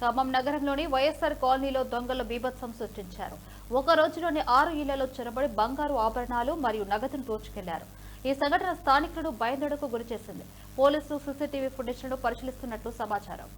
ఖమ్మం నగరంలోని వైఎస్ఆర్ కాలనీలో దొంగలు బీభత్సం సృష్టించారు. ఒక రోజులోని ఆరు ఇళ్ళలో చొరబడి బంగారు ఆభరణాలు మరియు నగదును దోచుకెళ్ళారు. ఈ సంఘటన స్థానికులను భయాందోళనకు గురిచేసింది. పోలీసులు సీసీటీవీ ఫుటేజ్లను పరిశీలిస్తున్నట్లు సమాచారం.